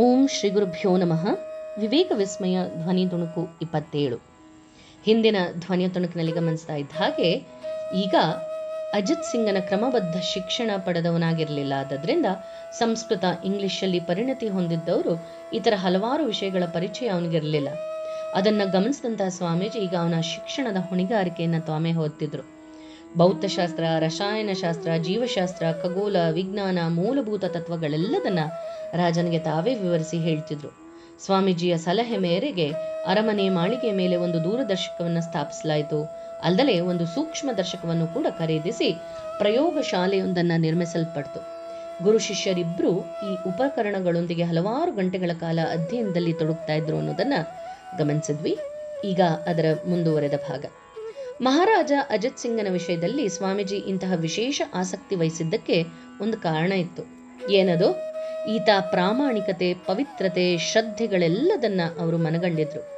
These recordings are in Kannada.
ಓಂ ಶ್ರೀ ಗುರುಭ್ಯೋ ನಮಃ. ವಿವೇಕ ವಿಸ್ಮಯ ಧ್ವನಿ ತುಣುಕು ಇಪ್ಪತ್ತೇಳು. ಹಿಂದಿನ ಧ್ವನಿಯ ತುಣುಕಿನಲ್ಲಿ ಗಮನಿಸ್ತಾ ಇದ್ದ ಹಾಗೆ, ಈಗ ಅಜಿತ್ ಸಿಂಗನ ಕ್ರಮಬದ್ಧ ಶಿಕ್ಷಣ ಪಡೆದವನಾಗಿರಲಿಲ್ಲ. ಆದ್ದರಿಂದ ಸಂಸ್ಕೃತ ಇಂಗ್ಲಿಷಲ್ಲಿ ಪರಿಣತಿ ಹೊಂದಿದ್ದವರು ಇತರ ಹಲವಾರು ವಿಷಯಗಳ ಪರಿಚಯ ಅವನಿಗಿರಲಿಲ್ಲ. ಅದನ್ನ ಗಮನಿಸಿದಂತಹ ಸ್ವಾಮೀಜಿ ಈಗ ಅವನ ಶಿಕ್ಷಣದ ಹೊಣೆಗಾರಿಕೆಯನ್ನು ತಾಮೇ ಹೊತ್ತಿದ್ರು. ಭೌತಶಾಸ್ತ್ರ, ರಸಾಯನಶಾಸ್ತ್ರ, ಜೀವಶಾಸ್ತ್ರ ಖಗೋಲ ವಿಜ್ಞಾನ, ಮೂಲಭೂತ ತತ್ವಗಳೆಲ್ಲದನ್ನ ರಾಜನಿಗೆ ತಾವೇ ವಿವರಿಸಿ ಹೇಳ್ತಿದ್ರು. ಸ್ವಾಮೀಜಿಯ ಸಲಹೆ ಮೇರೆಗೆ ಅರಮನೆ ಮಾಳಿಗೆ ಮೇಲೆ ಒಂದು ದೂರದರ್ಶಕವನ್ನು ಸ್ಥಾಪಿಸಲಾಯಿತು. ಅಲ್ಲದೆ ಒಂದು ಸೂಕ್ಷ್ಮ ದರ್ಶಕವನ್ನು ಕೂಡ ಖರೀದಿಸಿ ಪ್ರಯೋಗ ಶಾಲೆಯೊಂದನ್ನ ನಿರ್ಮಿಸಲ್ಪಡ್ತು. ಗುರು ಶಿಷ್ಯರಿಬ್ರು ಈ ಉಪಕರಣಗಳೊಂದಿಗೆ ಹಲವಾರು ಗಂಟೆಗಳ ಕಾಲ ಅಧ್ಯಯನದಲ್ಲಿ ತೊಡಗ್ತಾ ಇದ್ರು ಅನ್ನೋದನ್ನ ಗಮನಿಸಿದ್ವಿ. ಈಗ ಅದರ ಮುಂದುವರೆದ ಭಾಗ. ಮಹಾರಾಜ ಅಜಿತ್ ಸಿಂಗನ ವಿಷಯದಲ್ಲಿ ಸ್ವಾಮೀಜಿ ಇಂತಹ ವಿಶೇಷ ಆಸಕ್ತಿ ವಹಿಸಿದ್ದಕ್ಕೆ ಒಂದು ಕಾರಣ ಇತ್ತು. ಏನದು? ಈತ ಪ್ರಾಮಾಣಿಕತೆ, ಪವಿತ್ರತೆ, ಶ್ರದ್ಧೆಗಳೆಲ್ಲದನ್ನ ಅವರು ಮನಗಂಡಿದ್ರು.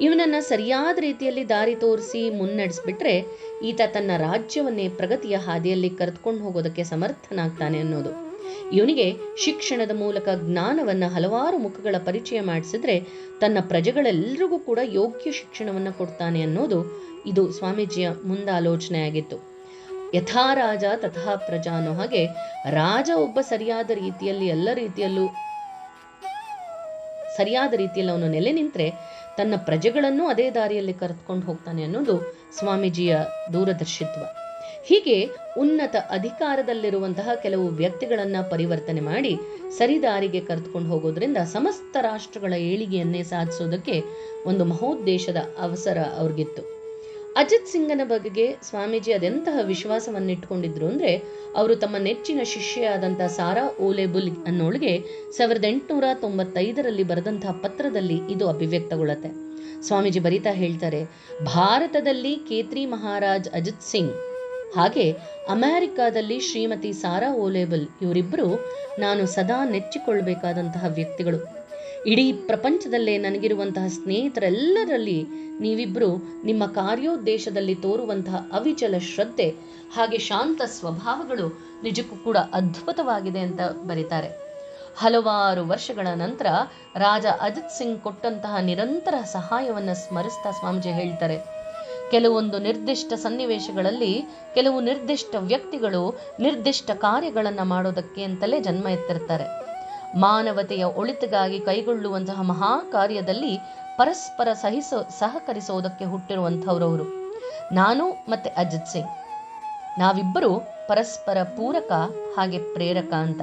ಇವನನ್ನ ಸರಿಯಾದ ರೀತಿಯಲ್ಲಿ ದಾರಿ ತೋರಿಸಿ ಮುನ್ನಡೆಸ್ಬಿಟ್ರೆ ಈತ ತನ್ನ ರಾಜ್ಯವನ್ನೇ ಪ್ರಗತಿಯ ಹಾದಿಯಲ್ಲಿ ಕರೆದುಕೊಂಡು ಹೋಗೋದಕ್ಕೆ ಸಮರ್ಥನಾಗ್ತಾನೆ ಅನ್ನೋದು. ಇವನಿಗೆ ಶಿಕ್ಷಣದ ಮೂಲಕ ಜ್ಞಾನವನ್ನ ಹಲವಾರು ಮುಖಗಳ ಪರಿಚಯ ಮಾಡಿಸಿದ್ರೆ ತನ್ನ ಪ್ರಜೆಗಳೆಲ್ಲರಿಗೂ ಕೂಡ ಯೋಗ್ಯ ಶಿಕ್ಷಣವನ್ನ ಕೊಡ್ತಾನೆ ಅನ್ನೋದು ಇದು ಸ್ವಾಮೀಜಿಯ ಮುಂದಾಲೋಚನೆಯಾಗಿತ್ತು. ಯಥಾ ರಾಜ ತಥಾ ಪ್ರಜಾ ಅನ್ನೋ ಹಾಗೆ ರಾಜ ಒಬ್ಬ ಸರಿಯಾದ ರೀತಿಯಲ್ಲಿ ಎಲ್ಲ ರೀತಿಯಲ್ಲೂ ಸರಿಯಾದ ರೀತಿಯಲ್ಲಿ ಅವನು ನೆಲೆ ನಿಂತ್ರೆ ತನ್ನ ಪ್ರಜೆಗಳನ್ನು ಅದೇ ದಾರಿಯಲ್ಲಿ ಕರೆದುಕೊಂಡು ಹೋಗ್ತಾನೆ ಅನ್ನೋದು ಸ್ವಾಮೀಜಿಯ ದೂರದರ್ಶಿತ್ವ. ಹೀಗೆ ಉನ್ನತ ಅಧಿಕಾರದಲ್ಲಿರುವಂತಹ ಕೆಲವು ವ್ಯಕ್ತಿಗಳನ್ನ ಪರಿವರ್ತನೆ ಮಾಡಿ ಸರಿದಾರಿಗೆ ಕರೆದುಕೊಂಡು ಹೋಗೋದ್ರಿಂದ ಸಮಸ್ತ ರಾಷ್ಟ್ರಗಳ ಏಳಿಗೆಯನ್ನೇ ಸಾಧಿಸೋದಕ್ಕೆ ಒಂದು ಮಹೋದ್ದೇಶದ ಅವಸರ ಅವ್ರಿಗಿತ್ತು. ಅಜಿತ್ ಸಿಂಗನ ಬಗೆಗೆ ಸ್ವಾಮೀಜಿ ಅದೆಂತಹ ವಿಶ್ವಾಸವನ್ನಿಟ್ಕೊಂಡಿದ್ರು ಅಂದ್ರೆ ಅವರು ತಮ್ಮ ನೆಚ್ಚಿನ ಶಿಷ್ಯೆಯಾದಂತಹ ಸಾರಾ ಓಲೆಬುಲ್ ಅನ್ನೋಳಿಗೆ ಸಾವಿರದ ಎಂಟುನೂರ ತೊಂಬತ್ತೈದರಲ್ಲಿ ಬರೆದಂತಹ ಪತ್ರದಲ್ಲಿ ಇದು ಅಭಿವ್ಯಕ್ತಗೊಳ್ಳುತ್ತೆ. ಸ್ವಾಮೀಜಿ ಬರಿತಾ ಹೇಳ್ತಾರೆ, ಭಾರತದಲ್ಲಿ ಕೇತ್ರಿ ಮಹಾರಾಜ್ ಅಜಿತ್ ಸಿಂಗ್ ಹಾಗೆ ಅಮೆರಿಕಾದಲ್ಲಿ ಶ್ರೀಮತಿ ಸಾರಾ ಓಲೇಬಲ್ ಇವರಿಬ್ಬರು ನಾನು ಸದಾ ನೆಚ್ಚಿಕೊಳ್ಳಬೇಕಾದಂತಹ ವ್ಯಕ್ತಿಗಳು. ಇಡೀ ಪ್ರಪಂಚದಲ್ಲೇ ನನಗಿರುವಂತಹ ಸ್ನೇಹಿತರೆಲ್ಲರಲ್ಲಿ ನೀವಿಬ್ಬರು ನಿಮ್ಮ ಕಾರ್ಯೋದ್ದೇಶದಲ್ಲಿ ತೋರುವಂತಹ ಅವಿಚಲ ಶ್ರದ್ಧೆ ಹಾಗೆ ಶಾಂತ ಸ್ವಭಾವಗಳು ನಿಜಕ್ಕೂ ಕೂಡ ಅದ್ಭುತವಾಗಿದೆ ಅಂತ ಬರೀತಾರೆ. ಹಲವಾರು ವರ್ಷಗಳ ನಂತರ ರಾಜ ಅಜಿತ್ ಸಿಂಗ್ ಕೊಟ್ಟಂತಹ ನಿರಂತರ ಸಹಾಯವನ್ನು ಸ್ಮರಿಸ್ತಾ ಸ್ವಾಮೀಜಿ ಹೇಳ್ತಾರೆ. ಕೆಲವೊಂದು ನಿರ್ದಿಷ್ಟ ಸನ್ನಿವೇಶಗಳಲ್ಲಿ ಕೆಲವು ನಿರ್ದಿಷ್ಟ ವ್ಯಕ್ತಿಗಳು ನಿರ್ದಿಷ್ಟ ಕಾರ್ಯಗಳನ್ನು ಮಾಡೋದಕ್ಕೆ ಅಂತಲೇ ಜನ್ಮ ಎತ್ತಿರ್ತಾರೆ. ಮಾನವತೆಯ ಒಳಿತಿಗಾಗಿ ಕೈಗೊಳ್ಳುವಂತಹ ಮಹಾ ಕಾರ್ಯದಲ್ಲಿ ಪರಸ್ಪರ ಸಹಿಸೋ, ಸಹಕರಿಸೋದಕ್ಕೆ ಹುಟ್ಟಿರುವಂಥವ್ರವರು ನಾನು ಮತ್ತೆ ಅಜಿತ್ ಸಿಂಗ್. ನಾವಿಬ್ಬರು ಪರಸ್ಪರ ಪೂರಕ ಹಾಗೆ ಪ್ರೇರಕ ಅಂತ.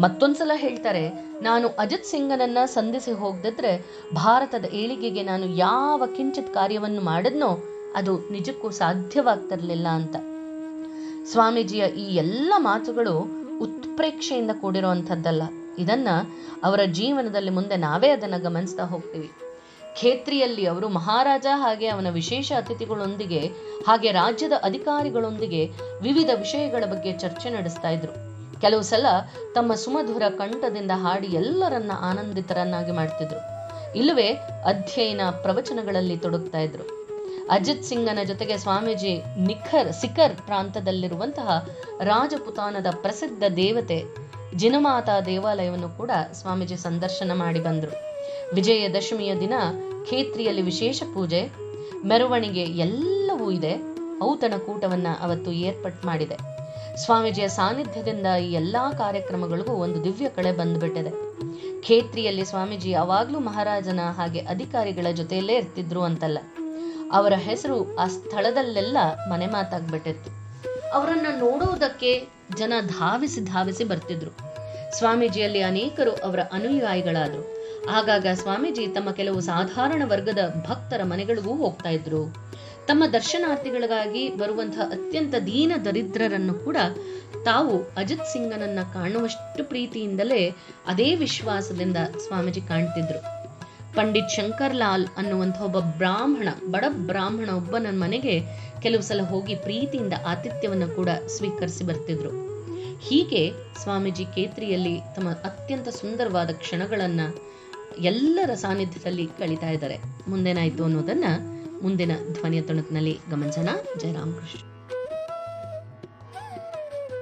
ಮತ್ತೊಂದ್ಸಲ ಹೇಳ್ತಾರೆ, ನಾನು ಅಜಿತ್ ಸಿಂಗನನ್ನ ಸಂಧಿಸಿ ಹೋಗದಿದ್ರೆ ಭಾರತದ ಏಳಿಗೆಗೆ ನಾನು ಯಾವ ಕಿಂಚಿತ್ ಕಾರ್ಯವನ್ನು ಮಾಡಿದ್ನೋ ಅದು ನಿಜಕ್ಕೂ ಸಾಧ್ಯವಾಗ್ತಿರ್ಲಿಲ್ಲ ಅಂತ. ಸ್ವಾಮೀಜಿಯ ಈ ಎಲ್ಲ ಮಾತುಗಳು ಉತ್ಪ್ರೇಕ್ಷೆಯಿಂದ ಕೂಡಿರುವಂಥದ್ದಲ್ಲ. ಇದನ್ನ ಅವರ ಜೀವನದಲ್ಲಿ ಮುಂದೆ ನಾವೇ ಅದನ್ನ ಗಮನಿಸ್ತಾ ಹೋಗ್ತೀವಿ. ಖೇತ್ರಿಯಲ್ಲಿ ಅವರು ಮಹಾರಾಜ ಹಾಗೆ ಅವನ ವಿಶೇಷ ಅತಿಥಿಗಳೊಂದಿಗೆ, ಹಾಗೆ ರಾಜ್ಯದ ಅಧಿಕಾರಿಗಳೊಂದಿಗೆ ವಿವಿಧ ವಿಷಯಗಳ ಬಗ್ಗೆ ಚರ್ಚೆ ನಡೆಸ್ತಾ ಇದ್ರು. ಕೆಲವು ಸಲ ತಮ್ಮ ಸುಮಧುರ ಕಂಠದಿಂದ ಹಾಡಿ ಎಲ್ಲರನ್ನ ಆನಂದಿತರನ್ನಾಗಿ ಮಾಡ್ತಿದ್ರು. ಇಲ್ಲವೇ ಅಧ್ಯಯನ ಪ್ರವಚನಗಳಲ್ಲಿ ತೊಡಗ್ತಾ ಇದ್ರು. ಅಜಿತ್ ಸಿಂಗನ ಜೊತೆಗೆ ಸ್ವಾಮೀಜಿ ನಿಖರ್ ಸಿಖರ್ ಪ್ರಾಂತದಲ್ಲಿರುವಂತಹ ರಾಜಪುತಾನದ ಪ್ರಸಿದ್ಧ ದೇವತೆ ಜಿನಮಾತಾ ದೇವಾಲಯವನ್ನು ಕೂಡ ಸ್ವಾಮೀಜಿ ಸಂದರ್ಶನ ಮಾಡಿ ಬಂದರು. ವಿಜಯದಶಮಿಯ ದಿನ ಖೇತ್ರಿಯಲ್ಲಿ ವಿಶೇಷ ಪೂಜೆ, ಮೆರವಣಿಗೆ ಎಲ್ಲವೂ ಇದೆ. ಔತಣ ಕೂಟವನ್ನ ಅವತ್ತು ಏರ್ಪಾಟ್ ಮಾಡಿದೆ. ಸ್ವಾಮೀಜಿಯ ಸಾನ್ನಿಧ್ಯದಿಂದ ಈ ಎಲ್ಲಾ ಕಾರ್ಯಕ್ರಮಗಳಿಗೂ ಒಂದು ದಿವ್ಯ ಕಳೆ ಬಂದ್ಬಿಟ್ಟಿದೆ. ಖೇತ್ರಿಯಲ್ಲಿ ಸ್ವಾಮೀಜಿ ಯಾವಾಗ್ಲೂ ಮಹಾರಾಜನ ಹಾಗೆ ಅಧಿಕಾರಿಗಳ ಜೊತೆಯಲ್ಲೇ ಇರ್ತಿದ್ರು ಅಂತಲ್ಲ. ಅವರ ಹೆಸರು ಆ ಸ್ಥಳದಲ್ಲೆಲ್ಲ ಮನೆ ಮಾತಾಗ್ಬಿಟ್ಟಿತ್ತು. ಅವರನ್ನ ನೋಡೋದಕ್ಕೆ ಜನ ಧಾವಿಸಿ ಧಾವಿಸಿ ಬರ್ತಿದ್ರು. ಸ್ವಾಮೀಜಿಯಲ್ಲಿ ಅನೇಕರು ಅವರ ಅನುಯಾಯಿಗಳಾದ್ರು. ಆಗಾಗ ಸ್ವಾಮೀಜಿ ತಮ್ಮ ಕೆಲವು ಸಾಧಾರಣ ವರ್ಗದ ಭಕ್ತರ ಮನೆಗಳಿಗೂ ಹೋಗ್ತಾ ಇದ್ರು. ತಮ್ಮ ದರ್ಶನಾರ್ಥಿಗಳಿಗಾಗಿ ಬರುವಂತಹ ಅತ್ಯಂತ ದೀನ ದರಿದ್ರರನ್ನು ಕೂಡ ತಾವು ಅಜಿತ್ ಸಿಂಗನನ್ನ ಕಾಣುವಷ್ಟು ಪ್ರೀತಿಯಿಂದಲೇ ಅದೇ ವಿಶ್ವಾಸದಿಂದ ಸ್ವಾಮೀಜಿ ಕಾಣ್ತಿದ್ರು. ಪಂಡಿತ್ ಶಂಕರ್ ಲಾಲ್ ಅನ್ನುವಂಥ ಒಬ್ಬ ಬ್ರಾಹ್ಮಣ, ಬಡ ಬ್ರಾಹ್ಮಣ ಒಬ್ಬ ನನ್ನ ಮನೆಗೆ ಕೆಲವು ಸಲ ಹೋಗಿ ಪ್ರೀತಿಯಿಂದ ಆತಿಥ್ಯವನ್ನು ಕೂಡ ಸ್ವೀಕರಿಸಿ ಬರ್ತಿದ್ರು. ಹೀಗೆ ಸ್ವಾಮೀಜಿ ಕೇತ್ರಿಯಲ್ಲಿ ತಮ್ಮ ಅತ್ಯಂತ ಸುಂದರವಾದ ಕ್ಷಣಗಳನ್ನ ಎಲ್ಲರ ಸಾನ್ನಿಧ್ಯದಲ್ಲಿ ಕಳೀತಾ ಇದ್ದಾರೆ. ಮುಂದೇನಾಯ್ತು ಅನ್ನೋದನ್ನ ಮುಂದಿನ ಧ್ವನಿಯ ತುಣುಕಿನಲ್ಲಿ ಗಮನಿಸೋಣ. ಜಯರಾಮ್ ಕೃಷ್ಣ